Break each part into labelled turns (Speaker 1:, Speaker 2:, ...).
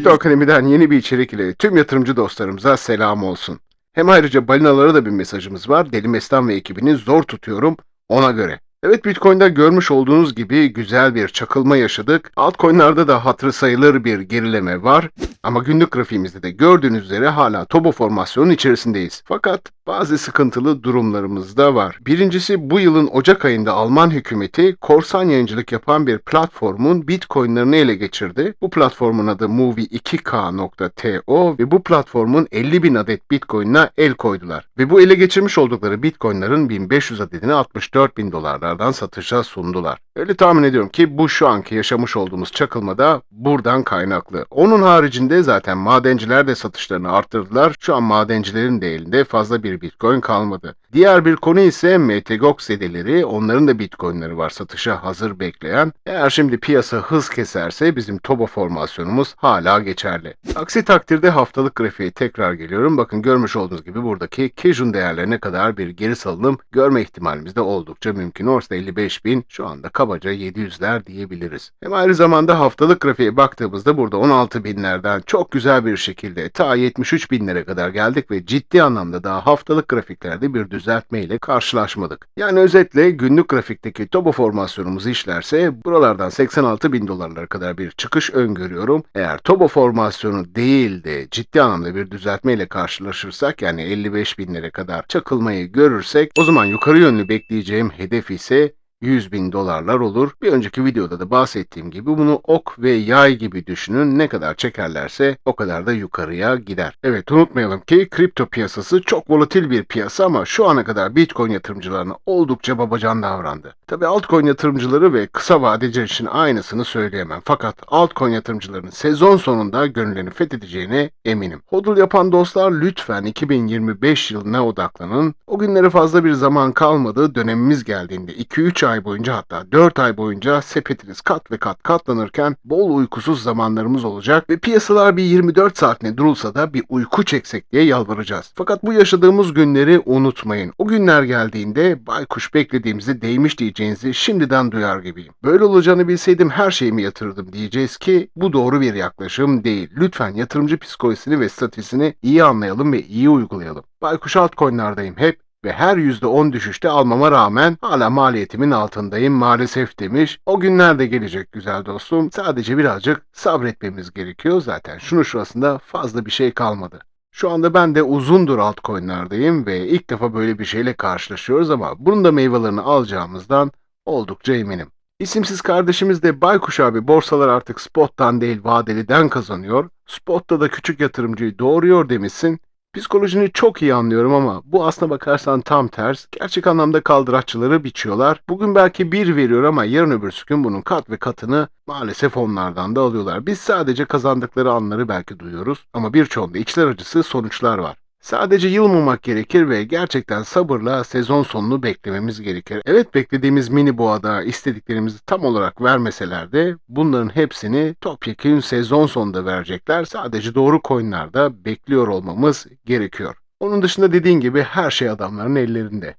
Speaker 1: Kripto Akademi'den yeni bir içerik ile tüm yatırımcı dostlarımıza selam olsun. Hem ayrıca balinalara da bir mesajımız var. Deli Mestan ve ekibini zor tutuyorum ona göre. Evet Bitcoin'de görmüş olduğunuz gibi güzel bir çakılma yaşadık. Altcoin'larda da hatırı sayılır bir gerileme var. Ama günlük grafiğimizde de gördüğünüz üzere hala Tobo formasyonun içerisindeyiz. Fakat bazı sıkıntılı durumlarımız da var. Birincisi bu yılın Ocak ayında Alman hükümeti korsan yayıncılık yapan bir platformun Bitcoin'lerini ele geçirdi. Bu platformun adı Movie2K.to ve bu platformun 50 bin adet Bitcoin'ına el koydular. Ve bu ele geçirmiş oldukları Bitcoin'ların 1500 adedini 64 bin dolarlardan satışa sundular. Öyle tahmin ediyorum ki bu şu anki yaşamış olduğumuz çakılma da buradan kaynaklı. Onun haricinde zaten madenciler de satışlarını arttırdılar. Şu an madencilerin de elinde fazla bir bitcoin kalmadı. Diğer bir konu ise MTGOX sedeleri. Onların da bitcoinleri var satışa hazır bekleyen. Eğer şimdi piyasa hız keserse bizim TOBA formasyonumuz hala geçerli. Aksi takdirde haftalık grafiğe tekrar geliyorum. Bakın görmüş olduğunuz gibi buradaki Kejun değerlerine kadar bir geri salınım görme ihtimalimiz de oldukça mümkün. Orada 55 bin şu anda kabaca 700'ler diyebiliriz. Hem ayrı zamanda haftalık grafiğe baktığımızda burada 16 binlerden çok güzel bir şekilde ta 73 binlere kadar geldik ve ciddi anlamda daha haftalık grafiklerde bir düzeltme ile karşılaşmadık. Yani özetle günlük grafikteki Tobo formasyonumuz işlerse buralardan 86 bin dolarlara kadar bir çıkış öngörüyorum. Eğer Tobo formasyonu değil de ciddi anlamda bir düzeltme ile karşılaşırsak yani 55 binlere kadar çakılmayı görürsek o zaman yukarı yönlü bekleyeceğim hedef ise 100 bin dolarlar olur. Bir önceki videoda da bahsettiğim gibi bunu ok ve yay gibi düşünün. Ne kadar çekerlerse o kadar da yukarıya gider. Evet unutmayalım ki kripto piyasası çok volatil bir piyasa ama şu ana kadar Bitcoin yatırımcılarına oldukça babacan davrandı. Tabi altcoin yatırımcıları ve kısa vadeciler için aynısını söyleyemem. Fakat altcoin yatırımcılarının sezon sonunda gönüllerini fethedeceğine eminim. Hodl yapan dostlar lütfen 2025 yılına odaklanın. O günlere fazla bir zaman kalmadı. Dönemimiz geldiğinde 2-3 ay boyunca hatta 4 ay boyunca sepetiniz kat ve kat katlanırken bol uykusuz zamanlarımız olacak ve piyasalar bir 24 saatine durulsa da bir uyku çeksek diye yalvaracağız. Fakat bu yaşadığımız günleri unutmayın. O günler geldiğinde baykuş beklediğimizi değmiş diyeceğinizi şimdiden duyar gibiyim. Böyle olacağını bilseydim her şeyimi yatırırdım diyeceğiz ki bu doğru bir yaklaşım değil. Lütfen yatırımcı psikolojisini ve stratejisini iyi anlayalım ve iyi uygulayalım. Baykuş altcoin'lardayım hep ve her %10 düşüşte almama rağmen hala maliyetimin altındayım maalesef demiş. O günler de gelecek güzel dostum. Sadece birazcık sabretmemiz gerekiyor zaten. Şunu şurasında fazla bir şey kalmadı. Şu anda ben de uzundur altcoin'lardayım ve ilk defa böyle bir şeyle karşılaşıyoruz ama bunun da meyvelerini alacağımızdan oldukça eminim. İsimsiz kardeşimiz de Baykuş abi borsalar artık spottan değil vadeliden kazanıyor. Spotta da küçük yatırımcıyı doğuruyor demişsin. Psikolojini çok iyi anlıyorum ama bu aslına bakarsan tam ters. Gerçek anlamda kaldıraççıları biçiyorlar. Bugün belki bir veriyor ama yarın öbürsü gün bunun kat ve katını maalesef onlardan da alıyorlar. Biz sadece kazandıkları anları belki duyuyoruz ama birçoğunda içler acısı sonuçlar var. Sadece yılmamak gerekir ve gerçekten sabırla sezon sonunu beklememiz gerekir. Evet beklediğimiz mini boğada istediklerimizi tam olarak vermeseler de bunların hepsini topyekun sezon sonunda verecekler. Sadece doğru coinlarda bekliyor olmamız gerekiyor. Onun dışında dediğin gibi her şey adamların ellerinde.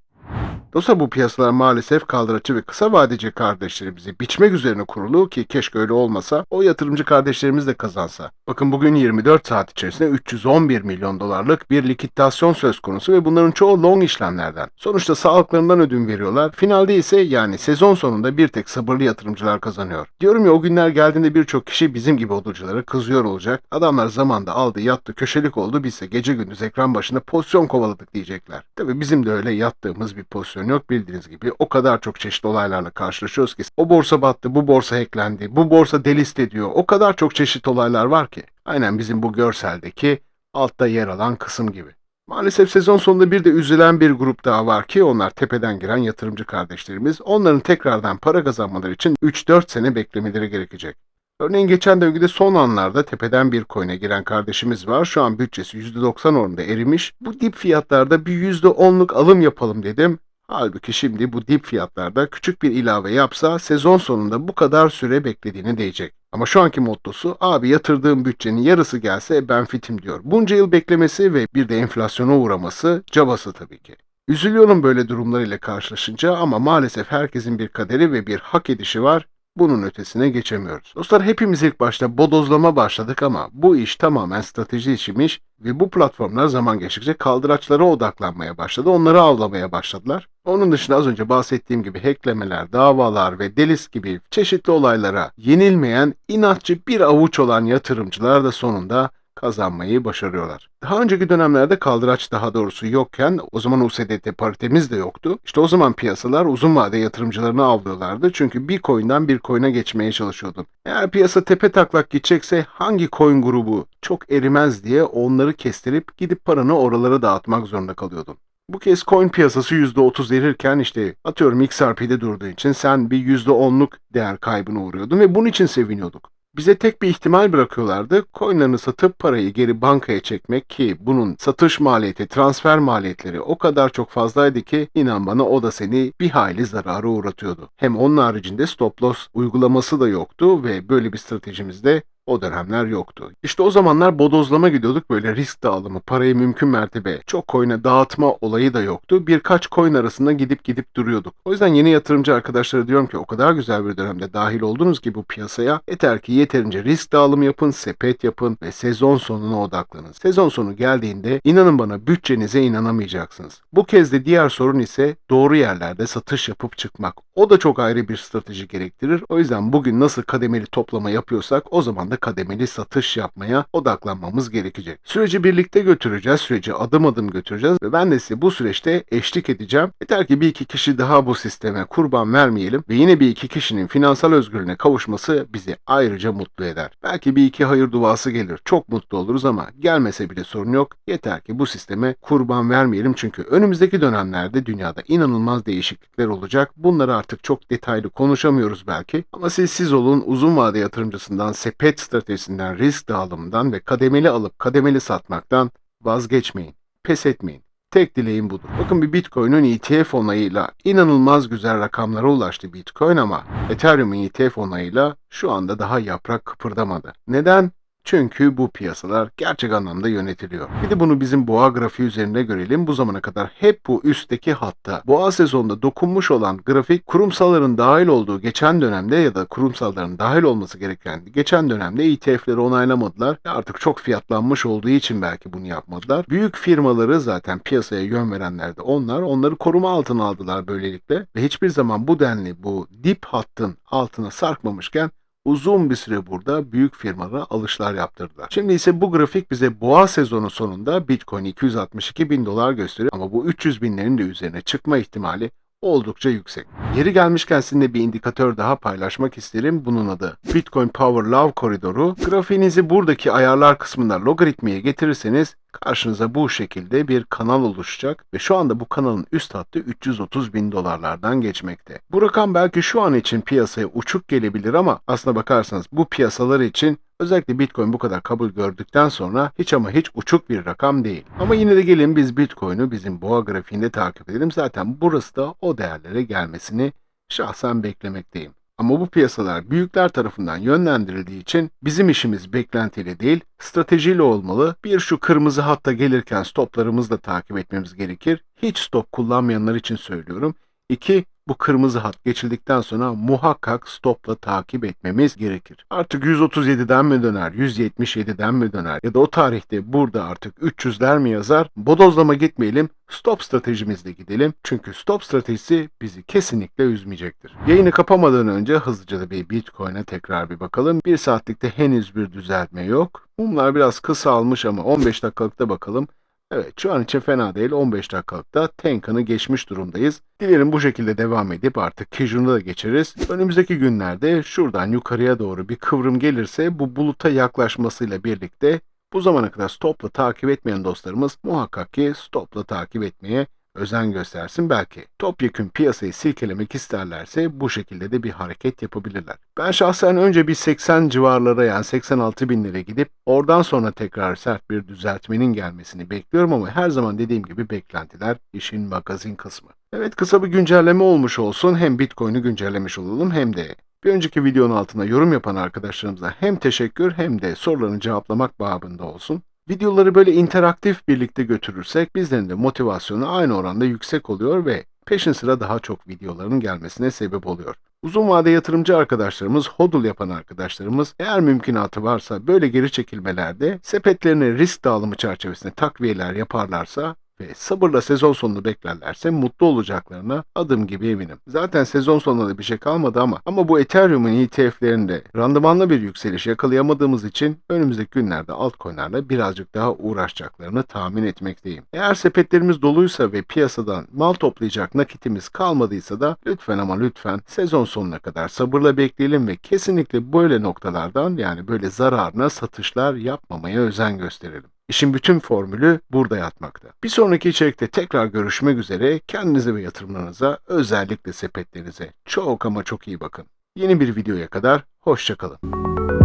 Speaker 1: Dostlar bu piyasalar maalesef kaldıraçı ve kısa vadeci kardeşlerimizi biçmek üzerine kurulu ki keşke öyle olmasa o yatırımcı kardeşlerimiz de kazansa. Bakın bugün 24 saat içerisinde 311 milyon dolarlık bir likidasyon söz konusu ve bunların çoğu long işlemlerden. Sonuçta sağlıklarından ödün veriyorlar. Finalde ise yani sezon sonunda bir tek sabırlı yatırımcılar kazanıyor. Diyorum ya o günler geldiğinde birçok kişi bizim gibi odurculara kızıyor olacak. Adamlar zamanda aldı yattı köşelik oldu bizse gece gündüz ekran başında pozisyon kovaladık diyecekler. Tabi bizim de öyle yattığımız bir pozisyon yok bildiğiniz gibi. O kadar çok çeşitli olaylarla karşılaşıyoruz ki o borsa battı, bu borsa hacklendi, bu borsa delist ediyor. O kadar çok çeşit olaylar var ki. Aynen bizim bu görseldeki altta yer alan kısım gibi. Maalesef sezon sonunda bir de üzülen bir grup daha var ki onlar tepeden giren yatırımcı kardeşlerimiz. Onların tekrardan para kazanmaları için 3-4 sene beklemeleri gerekecek. Örneğin geçen döngüde son anlarda tepeden bir coin'e giren kardeşimiz var. Şu an bütçesi %90 oranında erimiş. Bu dip fiyatlarda bir %10'luk alım yapalım dedim. Halbuki şimdi bu dip fiyatlarda küçük bir ilave yapsa sezon sonunda bu kadar süre beklediğini diyecek. Ama şu anki mottosu abi yatırdığım bütçenin yarısı gelse ben fitim diyor. Bunca yıl beklemesi ve bir de enflasyona uğraması cabası tabii ki. Üzülüyorum böyle durumlar ile karşılaşınca ama maalesef herkesin bir kaderi ve bir hak edişi var. bunun ötesine geçemiyoruz. Dostlar hepimiz ilk başta bodozlama başladık ama bu iş tamamen strateji işiymiş ve bu platformlar zaman geçtikçe kaldıraçlara odaklanmaya başladı. Onları avlamaya başladılar. Onun dışında az önce bahsettiğim gibi hacklemeler, davalar ve delis gibi çeşitli olaylara yenilmeyen, inatçı bir avuç olan yatırımcılar da sonunda kazanmayı başarıyorlar. Daha önceki dönemlerde kaldıraç daha doğrusu yokken o zaman USDT paritemiz de yoktu. İşte o zaman piyasalar uzun vade yatırımcılarını avlıyorlardı. Çünkü bir coin'den bir coin'e geçmeye çalışıyordun. Eğer piyasa tepe taklak gidecekse hangi coin grubu çok erimez diye onları kestirip gidip paranı oralara dağıtmak zorunda kalıyordun. Bu kez coin piyasası %30 erirken işte atıyorum XRP'de durduğu için sen bir %10'luk değer kaybına uğruyordun ve bunun için seviniyorduk. Bize tek bir ihtimal bırakıyorlardı. Coinlerini satıp parayı geri bankaya çekmek ki bunun satış maliyeti, transfer maliyetleri o kadar çok fazlaydı ki inan bana o da seni bir hayli zarara uğratıyordu. Hem onun haricinde stop loss uygulaması da yoktu ve böyle bir stratejimizde o dönemler yoktu. İşte o zamanlar bodozlama gidiyorduk böyle risk dağılımı, parayı mümkün mertebe çok coin'e dağıtma olayı da yoktu. Birkaç coin arasında gidip gidip duruyorduk. O yüzden yeni yatırımcı arkadaşlara diyorum ki o kadar güzel bir dönemde dahil oldunuz ki bu piyasaya yeter ki yeterince risk dağılımı yapın, sepet yapın ve sezon sonuna odaklanın. Sezon sonu geldiğinde inanın bana bütçenize inanamayacaksınız. Bu kez de diğer sorun ise doğru yerlerde satış yapıp çıkmak. O da çok ayrı bir strateji gerektirir. O yüzden bugün nasıl kademeli toplama yapıyorsak o zaman da kademeli satış yapmaya odaklanmamız gerekecek. Süreci birlikte götüreceğiz, süreci adım adım götüreceğiz ve ben de size bu süreçte eşlik edeceğim. Yeter ki bir iki kişi daha bu sisteme kurban vermeyelim ve yine bir iki kişinin finansal özgürlüğüne kavuşması bizi ayrıca mutlu eder. Belki bir iki hayır duası gelir, çok mutlu oluruz ama gelmese bile sorun yok. Yeter ki bu sisteme kurban vermeyelim çünkü önümüzdeki dönemlerde dünyada inanılmaz değişiklikler olacak. Bunları artık çok detaylı konuşamıyoruz belki ama siz siz olun uzun vade yatırımcısından sepet stratejisinden, risk dağılımından ve kademeli alıp kademeli satmaktan vazgeçmeyin. Pes etmeyin. Tek dileğim budur. Bakın bir Bitcoin'in ETF onayıyla inanılmaz güzel rakamlara ulaştı Bitcoin ama Ethereum'un ETF onayıyla şu anda daha yaprak kıpırdamadı. Neden? Çünkü bu piyasalar gerçek anlamda yönetiliyor. Bir de bunu bizim boğa grafiği üzerinde görelim. Bu zamana kadar hep bu üstteki hatta boğa sezonunda dokunmuş olan grafik kurumsalların dahil olduğu geçen dönemde ya da kurumsalların dahil olması gereken geçen dönemde ETF'leri onaylamadılar. Artık çok fiyatlanmış olduğu için belki bunu yapmadılar. Büyük firmaları zaten piyasaya yön verenler de onlar. Onları koruma altına aldılar böylelikle ve hiçbir zaman bu denli bu dip hattın altına sarkmamışken uzun bir süre burada büyük firmalara alışlar yaptırdılar. Şimdi ise bu grafik bize boğa sezonu sonunda Bitcoin 262 bin dolar gösteriyor ama bu 300 binlerin de üzerine çıkma ihtimali oldukça yüksek. Yeri gelmişken sizinle bir indikatör daha paylaşmak isterim. Bunun adı Bitcoin Power Love koridoru. Grafiğinizi buradaki ayarlar kısmında logaritmaya getirirseniz karşınıza bu şekilde bir kanal oluşacak ve şu anda bu kanalın üst hattı 330 bin dolarlardan geçmekte. Bu rakam belki şu an için piyasaya uçuk gelebilir ama aslına bakarsanız bu piyasalar için Özellikle Bitcoin bu kadar kabul gördükten sonra hiç ama hiç uçuk bir rakam değil. Ama yine de gelin biz Bitcoin'u bizim boğa grafiğinde takip edelim. Zaten burası da o değerlere gelmesini şahsen beklemekteyim. Ama bu piyasalar büyükler tarafından yönlendirildiği için bizim işimiz beklentiyle değil, stratejiyle olmalı. Bir şu kırmızı hatta gelirken stoplarımızı da takip etmemiz gerekir. Hiç stop kullanmayanlar için söylüyorum. İki, bu kırmızı hat geçildikten sonra muhakkak stopla takip etmemiz gerekir. Artık 137'den mi döner, 177'den mi döner ya da o tarihte burada artık 300'ler mi yazar? Bodozlama gitmeyelim, stop stratejimizle gidelim. Çünkü stop stratejisi bizi kesinlikle üzmeyecektir. Yayını kapamadan önce hızlıca da bir Bitcoin'e tekrar bir bakalım. Bir saatlikte henüz bir düzeltme yok. Mumlar biraz kısa almış ama 15 dakikalıkta bakalım. Evet şu an için fena değil 15 dakikalıkta Tenkan'ı geçmiş durumdayız. Dilerim bu şekilde devam edip artık Kijun'u da geçeriz. Önümüzdeki günlerde şuradan yukarıya doğru bir kıvrım gelirse bu buluta yaklaşmasıyla birlikte bu zamana kadar stopla takip etmeyen dostlarımız muhakkak ki stopla takip etmeye özen göstersin belki. Topyekün piyasayı silkelemek isterlerse bu şekilde de bir hareket yapabilirler. Ben şahsen önce bir 80 civarlara yani 86 binlere gidip oradan sonra tekrar sert bir düzeltmenin gelmesini bekliyorum ama her zaman dediğim gibi beklentiler işin magazin kısmı. Evet kısa bir güncelleme olmuş olsun. Hem Bitcoin'i güncellemiş olalım hem de bir önceki videonun altına yorum yapan arkadaşlarımıza hem teşekkür hem de sorularını cevaplamak babında olsun. Videoları böyle interaktif birlikte götürürsek bizlerin de motivasyonu aynı oranda yüksek oluyor ve peşin sıra daha çok videoların gelmesine sebep oluyor. Uzun vade yatırımcı arkadaşlarımız, hodl yapan arkadaşlarımız eğer mümkünatı varsa böyle geri çekilmelerde sepetlerine risk dağılımı çerçevesinde takviyeler yaparlarsa ve sabırla sezon sonunu beklerlerse mutlu olacaklarına adım gibi eminim. Zaten sezon sonunda da bir şey kalmadı ama ama bu Ethereum'un ETF'lerinde randımanlı bir yükseliş yakalayamadığımız için önümüzdeki günlerde altcoin'lerle birazcık daha uğraşacaklarını tahmin etmekteyim. Eğer sepetlerimiz doluysa ve piyasadan mal toplayacak nakitimiz kalmadıysa da lütfen ama lütfen sezon sonuna kadar sabırla bekleyelim ve kesinlikle böyle noktalardan yani böyle zararına satışlar yapmamaya özen gösterelim. İşin bütün formülü burada yatmakta. Bir sonraki içerikte tekrar görüşmek üzere. Kendinize ve yatırımlarınıza özellikle sepetlerinize çok ama çok iyi bakın. Yeni bir videoya kadar hoşçakalın.